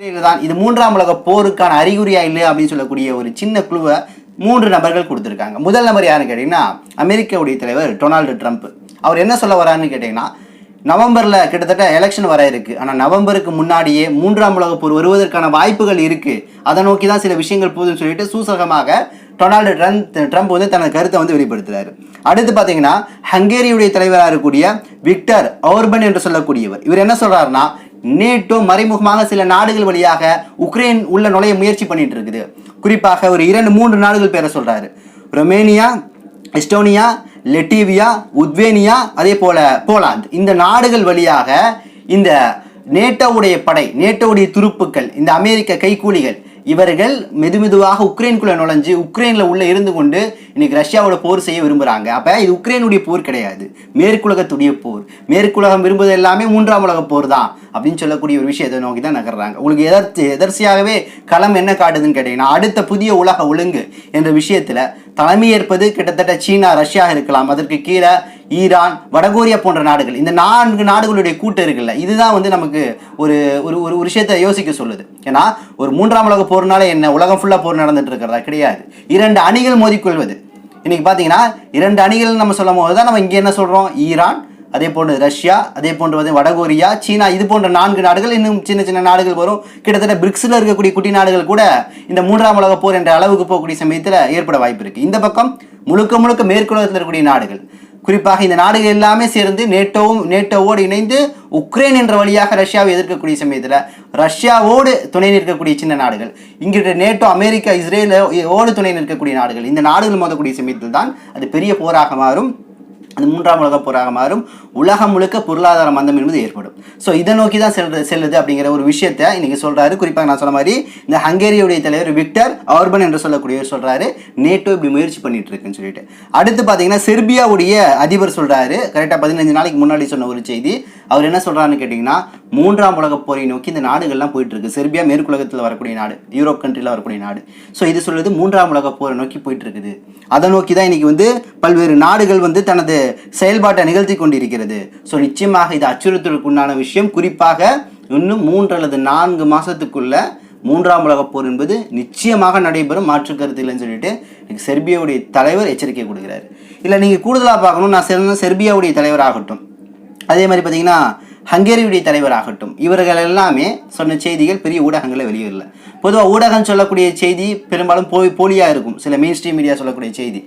தான் இது மூன்றாம் உலக போருக்கான அறிகுறியா இல்லை அப்படின்னு சொல்லக்கூடிய ஒரு சின்ன குழுவை மூன்று நபர்கள் கொடுத்துருக்காங்க. முதல் நபர் யாருன்னு கேட்டிங்கன்னா அமெரிக்காவுடைய தலைவர் டொனால்டு ட்ரம்ப். அவர் என்ன சொல்ல வராருன்னு கேட்டிங்கன்னா நவம்பரில் கிட்டத்தட்ட எலெக்ஷன் வர இருக்கு. ஆனால் நவம்பருக்கு முன்னாடியே மூன்றாம் உலக போர் வருவதற்கான வாய்ப்புகள் இருக்கு. அதை நோக்கி தான் சில விஷயங்கள் போகுதுன்னு சொல்லிட்டு சூசகமாக டொனால்டு ட்ரம்ப் ட்ரம்ப் வந்து தனது கருத்தை வந்து வெளிப்படுத்துறாரு. அடுத்து பார்த்தீங்கன்னா ஹங்கேரியுடைய தலைவராக இருக்கக்கூடிய விக்டர் ஓர்பன் என்று சொல்லக்கூடியவர். இவர் என்ன சொல்கிறாருன்னா நேட்டோ மறைமுகமாக சில நாடுகள் வழியாக உக்ரைன் உள்ள நுழைய முயற்சி பண்ணிட்டு இருக்குது குறிப்பாக ஒரு இரண்டு மூன்று நாடுகள் பேரை சொல்றாரு. ரொமேனியா எஸ்டோனியா லெட்டீவியா உத்வேனியா அதே போல போலாந்து. இந்த நாடுகள் வழியாக இந்த நேட்டோவுடைய படை நேட்டோவுடைய துருப்புக்கள் இந்த அமெரிக்க கைக்கூலிகள் இவர்கள் மெதுமெதுவாக உக்ரைனுக்குள்ளே நுழைஞ்சு உக்ரைனில் உள்ளே இருந்து கொண்டு இன்னைக்கு ரஷ்யாவோட போர் செய்ய விரும்புகிறாங்க அப்போ இது உக்ரைனுடைய போர் கிடையாது. மேற்குலகத்துடைய போர். மேற்குலகம் விரும்புவது எல்லாமே மூன்றாம் உலக போர் தான் அப்படின்னு சொல்லக்கூடிய ஒரு விஷயத்தை நோக்கி தான் நகர்றாங்க. உங்களுக்கு எதர்த்து எதர்ச்சியாகவே களம் என்ன காட்டுதுன்னு கேட்டீங்கன்னா அடுத்த புதிய உலக ஒழுங்கு என்ற விஷயத்தில் தலைமையேற்பது கிட்டத்தட்ட சீனா ரஷ்யா இருக்கலாம். அதற்கு கீழே ஈரான் வடகொரியா போன்ற நாடுகள். இந்த நான்கு நாடுகளுடைய கூட்டம் இருக்குல்ல இதுதான் வந்து நமக்கு ஒரு ஒரு ஒரு ஒரு விஷயத்தை யோசிக்க சொல்லுது. ஏன்னா ஒரு மூன்றாம் உலக போர்னால என்ன உலகம் ஃபுல்லாக போர் நடந்துட்டு இருக்கிறதா? கிடையாது. இரண்டு அணிகள் மோதிக்கொள்வது. இன்னைக்கு பார்த்தீங்கன்னா இரண்டு அணிகள் நம்ம சொல்லும் போது தான் நம்ம இங்கே என்ன சொல்கிறோம் ஈரான் அதே போன்று ரஷ்யா அதே போன்று வந்து வடகொரியா சீனா இது போன்ற நான்கு நாடுகள் இன்னும் சின்ன சின்ன நாடுகள் வரும். கிட்டத்தட்ட பிரிக்ஸில் இருக்கக்கூடிய குட்டி நாடுகள் கூட இந்த மூன்றாம் உலக போர் என்ற அளவுக்கு போகக்கூடிய சமயத்தில் ஏற்பட வாய்ப்பு இருக்குது இந்த பக்கம் முழுக்க முழுக்க மேற்குலகத்தில் இருக்கக்கூடிய நாடுகள். குறிப்பாக இந்த நாடுகள் எல்லாமே சேர்ந்து நேட்டோவும் நேட்டோவோடு இணைந்து உக்ரைன் என்ற வழியாக ரஷ்யாவை எதிர்க்கக்கூடிய சமயத்தில் ரஷ்யாவோடு துணை நிற்கக்கூடிய சின்ன நாடுகள். இங்கிட்ட நேட்டோ அமெரிக்கா இஸ்ரேலோடு துணை நிற்கக்கூடிய நாடுகள். இந்த நாடுகள் மோதக்கூடிய சமயத்தில் தான் அது பெரிய போராக மாறும். அது மூன்றாம் உலக போராக மாறும். உலகம் முழுக்க பொருளாதார மந்தம் என்பது ஏற்படும். ஸோ இதை நோக்கி தான் செல் செல்லுது அப்படிங்கிற ஒரு விஷயத்தை இன்னைக்கு சொல்கிறாரு குறிப்பாக நான் சொன்ன மாதிரி இந்த ஹங்கேரியுடைய தலைவர் விக்டர் ஆர்பன் என்று சொல்லக்கூடியவர் சொல்கிறாரு நேட்டோ இப்படி முயற்சி பண்ணிட்டு இருக்குன்னு சொல்லிட்டு. அடுத்து பார்த்தீங்கன்னா செர்பியாவுடைய அதிபர் சொல்கிறாரு கரெக்டாக பதினஞ்சு நாளைக்கு முன்னாடி சொன்ன ஒரு செய்தி. அவர் என்ன சொல்கிறாருன்னு கேட்டிங்கன்னா மூன்றாம் உலகப் போரை நோக்கி இந்த நாடுகள்லாம் போயிட்டு இருக்கு செர்பியா மேற்குலகத்தில் வரக்கூடிய நாடு யூரோப் கண்ட்ரியில் வரக்கூடிய நாடு. ஸோ இது சொல்வது மூன்றாம் உலக போரை நோக்கி போயிட்டு இருக்குது அதை நோக்கி தான் இன்னைக்கு வந்து பல்வேறு நாடுகள் வந்து தனது செயல்பாட்டை நிகழ்த்தி கொண்டிருக்கிறது. ஸோ நிச்சயமாக இது அச்சுறுத்தலுக்கு உண்டான விஷயம். குறிப்பாக இன்னும் மூன்று அல்லது நான்கு மாதத்துக்குள்ள மூன்றாம் உலகப் போர் என்பது நிச்சயமாக நடைபெறும். மாற்று கருத்து இல்லைன்னு சொல்லிட்டு செர்பியாவுடைய தலைவர் எச்சரிக்கை கொடுக்கிறார். இல்லை நீங்கள் கூடுதலாக பார்க்கணும். நான் சிறந்த செர்பியாவுடைய தலைவராகட்டும். அதே மாதிரி பார்த்தீங்கன்னா ஹங்கேரியுடைய தலைவராகட்டும் இவர்கள் எல்லாமே சொன்ன செய்திகள் பெரிய ஊடகங்களில் வெளியிடல பொதுவாக ஊடகம் சொல்லக்கூடிய செய்தி பெரும்பாலும் போ போலியாக இருக்கும் சில மெயின் ஸ்ட்ரீம் மீடியா சொல்லக்கூடிய செய்தி.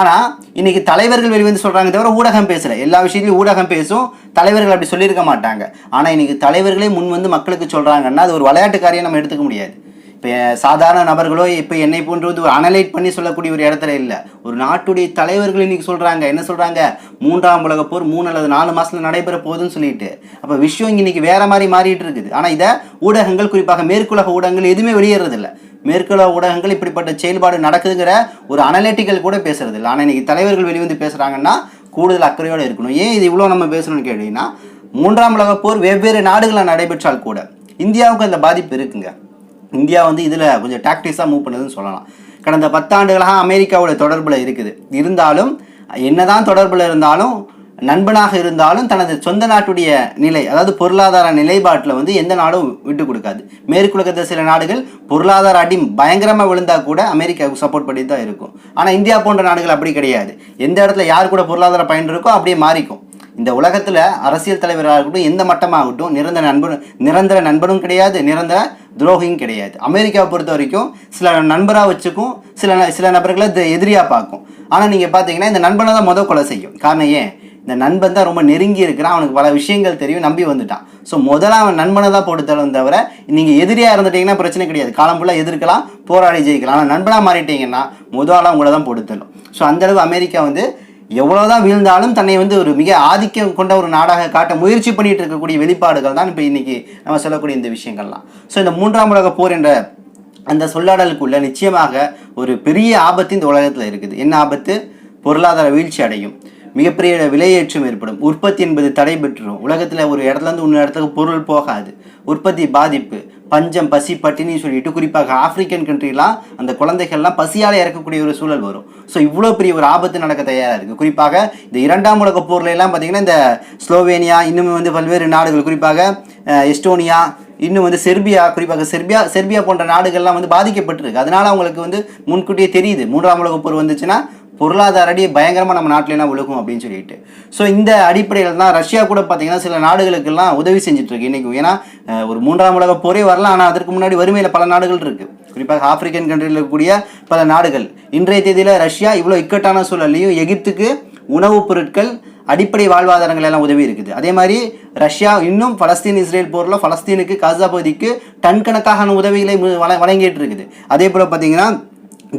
ஆனால் இன்னைக்கு தலைவர்கள் வெளிவந்து சொல்கிறாங்க தவிர ஊடகம் பேசல. எல்லா விஷயத்திலையும் ஊடகம் பேசும் தலைவர்கள் அப்படி சொல்லியிருக்க மாட்டாங்க. ஆனால் இன்னைக்கு தலைவர்களே முன் வந்து மக்களுக்கு சொல்கிறாங்கன்னா அது ஒரு விளையாட்டுக்காரியை நம்ம எடுத்துக்க முடியாது. இப்போ சாதாரண நபர்களோ இப்போ என்னை போன்ற வந்து ஒரு அனலைட் பண்ணி சொல்லக்கூடிய ஒரு இடத்துல இல்லை. ஒரு நாட்டுடைய தலைவர்கள் இன்னைக்கு சொல்கிறாங்க என்ன சொல்கிறாங்க மூன்றாம் உலக போர் மூணு அல்லது நாலு மாதத்தில் நடைபெற போகுதுன்னு சொல்லிட்டு. அப்போ விஷயம் இங்கே இன்னைக்கு வேற மாதிரி மாறிட்டு இருக்குது. ஆனால் இதை ஊடகங்கள் குறிப்பாக மேற்குலக ஊடகங்கள் எதுவுமே வெளியேறதில்ல மேற்குலக ஊடகங்கள் இப்படிப்பட்ட செயல்பாடு நடக்குதுங்கிற ஒரு அனலிட்டிக்கல் கூட பேசுறது இல்லை. ஆனால் இன்னைக்கு தலைவர்கள் வெளிவந்து பேசுகிறாங்கன்னா கூடுதல் அக்கறையோடு இருக்கணும். ஏன் இது இவ்வளோ நம்ம பேசணும்னு கேட்டீங்கன்னா மூன்றாம் உலக போர் வெவ்வேறு நாடுகளில் நடைபெற்றால் கூட இந்தியாவுக்கு அந்த பாதிப்பு இருக்குங்க. இந்தியா வந்து இதில் கொஞ்சம் டாக்டிஸாக மூவ் பண்ணுதுன்னு சொல்லலாம். கடந்த பத்தாண்டுகளாக அமெரிக்காவோட தொடர்பில் இருக்குது. இருந்தாலும் என்னதான் தொடர்பில் இருந்தாலும் நண்பனாக இருந்தாலும் தனது சொந்த நாட்டுடைய நிலை அதாவது பொருளாதார நிலைப்பாட்டில் வந்து எந்த நாடும் விட்டு கொடுக்காது. மேற்குலகத்தை சில நாடுகள் பொருளாதார அடி பயங்கரமாக விழுந்தால் கூட அமெரிக்காவுக்கு சப்போர்ட் பண்ணி தான் இருக்கும். ஆனால் இந்தியா போன்ற நாடுகள் அப்படி கிடையாது. எந்த இடத்துல யார் கூட பொருளாதார பயன் இருக்கோ அப்படியே மாறிக்கும். இந்த உலகத்தில் அரசியல் தலைவராக இருக்கட்டும் எந்த மட்டமாகட்டும் நிரந்தர நண்பன் நிரந்தர நண்பனும் கிடையாது. நிரந்தர துரோகியும் கிடையாது. அமெரிக்காவை பொறுத்த வரைக்கும் சில நண்பராக வச்சுக்கும் சில ந- சில நபர்களை எதிரியாக பார்க்கும். ஆனால் நீங்கள் பார்த்தீங்கன்னா இந்த நண்பனை தான் முத கொலை செய்யும். காரணம் ஏன்? இந்த நண்பன் தான் ரொம்ப நெருங்கி இருக்கிறான். அவனுக்கு பல விஷயங்கள் தெரியும் நம்பி வந்துட்டான். ஸோ முதல்ல அவன் நண்பனை தான் போட்டு தரும் தவிர நீங்கள் எதிரியாக இருந்துட்டீங்கன்னா பிரச்சனை கிடையாது. காலம் ஃபுல்லாக எதிர்க்கலாம் போராடி ஜெயிக்கலாம். ஆனால் நண்பனாக மாறிட்டீங்கன்னா முதல்ல உங்களை தான் போட்டு தரும் ஸோ அந்தளவு அமெரிக்கா வந்து எவ்வளோதான் வீழ்ந்தாலும் தன்னை வந்து ஒரு மிக ஆதிக்கம் கொண்ட ஒரு நாடாக காட்ட முயற்சி பண்ணிட்டு இருக்கக்கூடிய வெளிப்பாடுகள் தான் இப்போ இன்னைக்கு நம்ம சொல்லக்கூடிய இந்த விஷயங்கள்லாம். ஸோ இந்த மூன்றாம் உலக போர் என்ற அந்த சொல்லாடலுக்குள்ள நிச்சயமாக ஒரு பெரிய ஆபத்து இந்த உலகத்தில் இருக்குது. என்ன ஆபத்து? பொருளாதார வீழ்ச்சி அடையும். மிகப்பெரிய விலையேற்றம் ஏற்படும். உற்பத்தி என்பது தடைபெற்றுரும். உலகத்தில் ஒரு இடத்துல இருந்து இன்னொரு இடத்துக்கு பொருள் போகாது. உற்பத்தி பாதிப்பு. பஞ்சம் பசி பட்டினி சொல்லிட்டு குறிப்பாக ஆப்பிரிக்கன் கண்ட்ரிலாம் அந்த குழந்தைகள்லாம் பசியால் இறக்கக்கூடிய ஒரு சூழல் வரும். ஸோ இவ்வளோ பெரிய ஒரு ஆபத்து நடக்க தயாராக இருக்குது குறிப்பாக இந்த இரண்டாம் உலக போர்ல பார்த்தீங்கன்னா இந்த ஸ்லோவேனியா இன்னும் வந்து பல்வேறு நாடுகள் குறிப்பாக எஸ்டோனியா இன்னும் வந்து செர்பியா குறிப்பாக செர்பியா செர்பியா போன்ற நாடுகள்லாம் வந்து பாதிக்கப்பட்டிருக்கு. அதனால் அவங்களுக்கு வந்து முன்கூட்டியே தெரியுது. மூன்றாம் உலக போர் வந்துச்சுன்னா பொருளாதார அடி பயங்கரமாக நம்ம நாட்டிலலாம் விழுக்கும் அப்படின்னு சொல்லிட்டு. ஸோ இந்த அடிப்படையில் தான் ரஷ்யா கூட பார்த்தீங்கன்னா சில நாடுகளுக்கெல்லாம் உதவி செஞ்சுட்ருக்கு இன்றைக்கி ஏன்னா ஒரு மூன்றாம் உலக போரே வரலாம் ஆனால் அதற்கு முன்னாடி வறுமையில் பல நாடுகள் இருக்குது குறிப்பாக ஆப்பிரிக்கன் கண்ட்ரியில் இருக்கக்கூடிய பல நாடுகள். இன்றைய தேதியில் ரஷ்யா இவ்வளோ இக்கட்டான சூழல்லையும் எகிப்துக்கு உணவுப் பொருட்கள் அடிப்படை வாழ்வாதாரங்கள் எல்லாம் உதவி இருக்குது. அதே மாதிரி ரஷ்யா இன்னும் பலஸ்தீன் இஸ்ரேல் போரில் பலஸ்தீனுக்கு காசா பகுதிக்கு டன் கணக்கான உதவிகளை வழங்கிட்டு இருக்குது. அதே போல் பார்த்தீங்கன்னா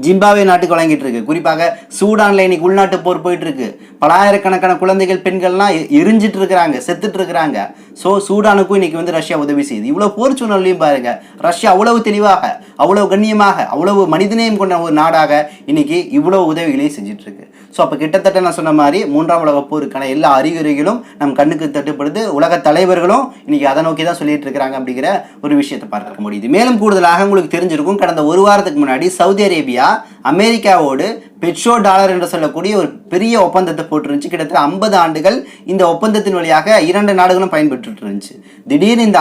ஜிம்பாவே நாட்டுக்கு வழங்கிட்டு இருக்கு. குறிப்பாக சூடான்ல இன்னைக்கு உள்நாட்டு போர் போயிட்டு இருக்கு பலாயிரக்கணக்கான குழந்தைகள் பெண்கள்லாம் எரிஞ்சிட்டு இருக்கிறாங்க செத்துட்டு இருக்கிறாங்க. ஸோ சூடானுக்கும் இன்னைக்கு வந்து ரஷ்யா உதவி செய்யுது. இவ்வளோ போர் சூழ்நிலையும் பாருங்க. ரஷ்யா அவ்வளவு தெளிவாக அவ்வளவு கண்ணியமாக அவ்வளவு மனிதநேயம் கொண்ட ஒரு நாடாக இன்னைக்கு இவ்வளவு உதவிகளையும் செஞ்சுட்டு இருக்கு. ஸோ அப்போ கிட்டத்தட்ட நான் சொன்ன மாதிரி மூன்றாம் உலக போருக்கான எல்லா அறிகுறிகளும் நம் கண்ணுக்கு தட்டுப்படுது. உலக தலைவர்களும் இன்னைக்கு அதை நோக்கி தான் சொல்லிட்டு இருக்கிறாங்க அப்படிங்கிற ஒரு விஷயத்தை பார்க்க முடியுது. மேலும் கூடுதலாக உங்களுக்கு தெரிஞ்சிருக்கும் கடந்த ஒரு வாரத்துக்கு முன்னாடி சவுதி அரேபியா ya. அமெரிக்காவோடு பெட்ரோ டாலர் என்று சொல்லக்கூடிய ஒரு பெரிய ஒப்பந்தத்தை போட்டுருந்துச்சு. கிட்டத்தட்ட ஐம்பது ஆண்டுகள் இந்த ஒப்பந்தத்தின் வழியாக இரண்டு நாடுகளும் பயன்பெற்றுட்டு இருந்துச்சு. திடீர்னு இந்த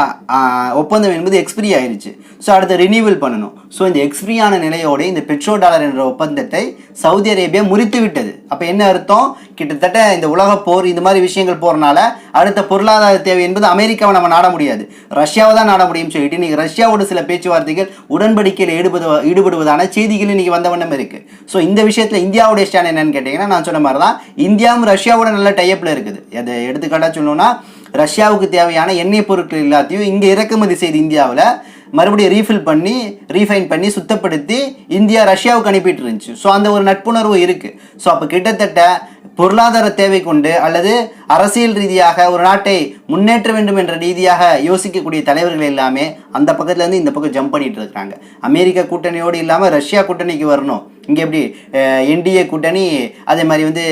ஒப்பந்தம் என்பது எக்ஸ்பிரி ஆயிருச்சு. ஸோ அடுத்து ரினியூவல் பண்ணணும். ஸோ இந்த எக்ஸ்பிரியான நிலையோடு இந்த பெட்ரோ டாலர் என்ற ஒப்பந்தத்தை சவுதி அரேபியா முறித்து விட்டது அப்போ என்ன அர்த்தம்? கிட்டத்தட்ட இந்த உலக போர் இந்த மாதிரி விஷயங்கள் போகிறனால அடுத்த பொருளாதார தேவை என்பது அமெரிக்காவை நம்ம நாட முடியாது. ரஷ்யாவை தான் நாட முடியும்னு சொல்லிட்டு இன்னைக்கு ரஷ்யாவோட சில பேச்சுவார்த்தைகள் உடன்படிக்கையில் ஈடுபடு ஈடுபடுவதான செய்திகள் இன்னைக்கு வந்த வண்ணம் இருக்கு. ஸோ இந்த விஷயத்தில் இந்தியாவுடைய ஸ்டாண்ட் என்னன்னு கேட்டிங்கன்னா நான் சொன்ன மாதிரி தான் இந்தியாவும் ரஷ்யாவோட நல்ல டைப்பில் இருக்குது. அதை எடுத்துக்காட்டாக சொல்லணும்னா ரஷ்யாவுக்கு தேவையான எண்ணெய் பொருட்கள் எல்லாத்தையும் இங்கே இறக்குமதி செய்து இந்தியாவில் மறுபடியும் ரீஃபில் பண்ணி ரீஃபைன் பண்ணி சுத்தப்படுத்தி இந்தியா ரஷ்யாவுக்கு அனுப்பிட்டு இருந்துச்சு. ஸோ அந்த ஒரு நட்புணர்வு இருக்குது ஸோ அப்போ கிட்டத்தட்ட பொருளாதார தேவை கொண்டு அல்லது அரசியல் ரீதியாக ஒரு நாட்டை முன்னேற்ற வேண்டும் என்ற ரீதியாக யோசிக்கக்கூடிய தலைவர்கள் எல்லாமே அந்த பக்கத்துலேருந்து இந்த பக்கம் ஜம்ப் பண்ணிட்டு இருக்காங்க அமெரிக்கா கூட்டணியோடு இல்லாமல் ரஷ்யா கூட்டணிக்கு வரணும். இங்கே எப்படி என்டிஏ கூட்டணி அதே மாதிரி வந்து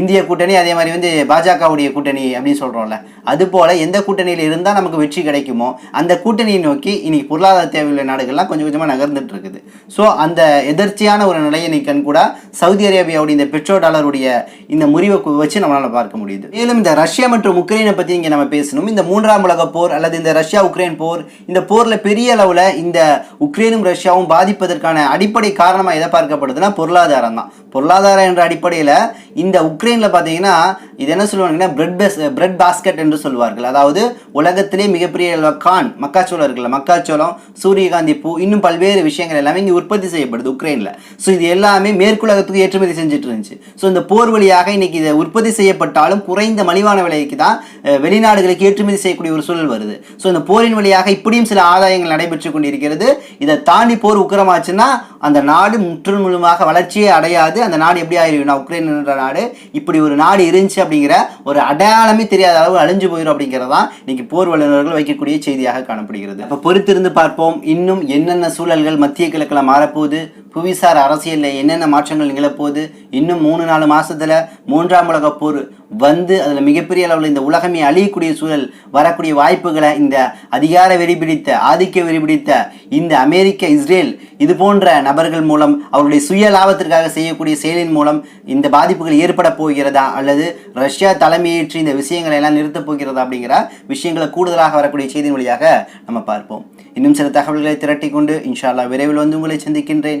இந்திய கூட்டணி அதே மாதிரி வந்து பாஜகவுடைய கூட்டணி அப்படின்னு சொல்கிறோம்ல அதுபோல் எந்த கூட்டணியில் இருந்தால் நமக்கு வெற்றி கிடைக்குமோ அந்த கூட்டணியை நோக்கி இன்றைக்கி பொருளாதார தேவையுள்ள நாடுகள்லாம் கொஞ்சம் கொஞ்சமாக நகர்ந்துட்டு இருக்குது. ஸோ அந்த எதிர்ச்சியான ஒரு நிலையை கண் கூட சவுதி அரேபியாவுடைய இந்த பெட்ரோ டாலருடைய இந்த முறிவை வச்சு நம்மளால் பார்க்க முடியுது. மேலும் இந்த ரஷ்யா மற்றும் உக்ரைனை பற்றி இங்கே நம்ம பேசணும். இந்த மூன்றாம் உலக போர் அல்லது இந்த ரஷ்யா உக்ரைன் போர் இந்த போரில் பெரிய அளவில் இந்த உக்ரைனும் ரஷ்யாவும் பாதிப்பதற்கான அடிப்படை காரணமாக எதை பார்க்கப்படுதுன்னா பொருளாதாரம் தான். பொருளாதாரம் என்ற அடிப்படையில் இந்த உக்ரைனில் பார்த்தீங்கன்னா இது என்ன சொல்லுவாங்கன்னா பிரெட் பேஸ் பிரெட் பாஸ்கெட் என்று சொல்வார்கள். அதாவது உலகத்திலே மிகப்பெரிய கான் மக்காச்சோளம் இருக்குல்ல மக்காச்சோளம் சூரியகாந்தி பூ இன்னும் பல்வேறு விஷயங்கள் எல்லாமே இங்கே உற்பத்தி செய்யப்படுது உக்ரைனில். ஸோ இது எல்லாமே மேற்குலகத்துக்கு ஏற்றுமதி செஞ்சுட்டு இருந்துச்சு. ஸோ இந்த போர் வழியாக இன்னைக்கு இதை உற்பத்தி செய்யப்பட்டாலும் குறைந்த மலிவான விலைக்கு தான் வெளிநாடுகளுக்கு ஏற்றுமதி செய்யக்கூடிய ஒரு சூழல் வருது. ஸோ இந்த போரின் வழியாக இப்படியும் சில ஆதாயங்கள் நடைபெற்று கொண்டிருக்கிறது. இதை தாண்டி போர் உக்கிரமாச்சுன்னா அந்த நாடு முற்றிலும் முழுமாக வளர்ச்சியே அடையாது. அந்த நாடு எப்படி ஆயிருக்குன்னா உக்ரைன் என்ற நாடு இப்படி ஒரு நாடு இருந்துச்சு அப்படிங்கிற ஒரு அடையாளமே தெரியாத அளவு அழிஞ்சு போயிடும் அப்படிங்கிறதான் இன்னைக்கு போர் வல்லுநர்கள் வைக்கக்கூடிய செய்தியாக காணப்படுகிறது. அப்போ பொறுத்திருந்து பார்ப்போம் இன்னும் என்னென்ன சூழல்கள் மத்திய கிழக்கில் மாறப்போகுது? புவிசார் அரசியலில் என்னென்ன மாற்றங்கள் நிகழப்போகுது? இன்னும் மூணு நாலு மாதத்தில் மூன்றாம் உலக போர் வந்து அதில் மிகப்பெரிய அளவில் இந்த உலகமே அழியக்கூடிய சூழல் வரக்கூடிய வாய்ப்புகளை இந்த அதிகார வெறி பிடித்த ஆதிக்க வெறி பிடித்த இந்த அமெரிக்க இஸ்ரேல் இது போன்ற நபர்கள் மூலம் அவருடைய சுய லாபத்திற்காக செய்யக்கூடிய செயலின் மூலம் இந்த பாதிப்புகள் ஏற்பட போகிறதா? அல்லது ரஷ்யா தலைமையேற்று இந்த விஷயங்களை எல்லாம் நிறுத்தப் போகிறதா? அப்படிங்கிற விஷயங்களை கூடுதலாக வரக்கூடிய செய்தியின் வழியாக நம்ம பார்ப்போம். இன்னும் சில தகவல்களை திரட்டி கொண்டு இன்ஷா அல்லாஹ் விரைவில் வந்து உங்களை சந்திக்கின்றேன்.